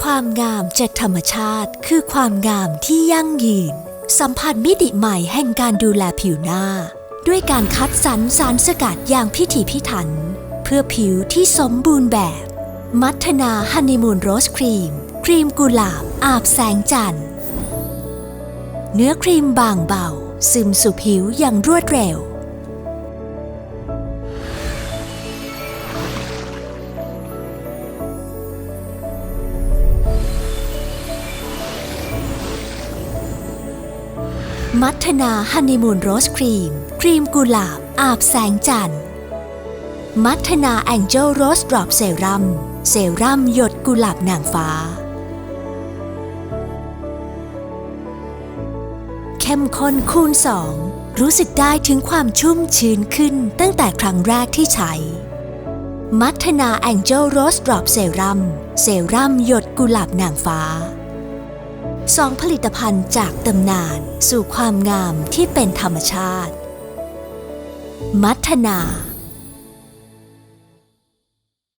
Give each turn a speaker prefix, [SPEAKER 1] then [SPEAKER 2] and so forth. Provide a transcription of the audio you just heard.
[SPEAKER 1] ความงามจากธรรมชาติคือความงามที่ยั่งยืน สัมผัสมิติใหม่แห่งการดูแลผิวหน้า ด้วยการคัดสรรสารสกัดอย่างพิถีพิถัน เพื่อผิวที่สมบูรณ์แบบ มัทนาฮันนีมูนโรสครีม ครีมกุหลาบอาบแสงจันทร์ เนื้อครีมบางเบา ซึมสู่ผิวอย่างรวดเร็ว มัทนาฮันนีมูนโรสครีม ครีมกุหลาบ อาบแสงจันทร์ มัทนาแองเจลโรสดรอปเซรั่มเซรั่มหยดกุหลาบนางฟ้า เข้มข้นคูณสองรู้สึกได้ถึงความชุ่มชื้นขึ้นตั้งแต่ครั้งแรกที่ใช้ มัทนาแองเจลโรสดรอปเซรั่มเซรั่มหยดกุหลาบนางฟ้า สองผลิตภัณฑ์จากตำนานสู่ความงามที่เป็นธรรมชาติ มัทนา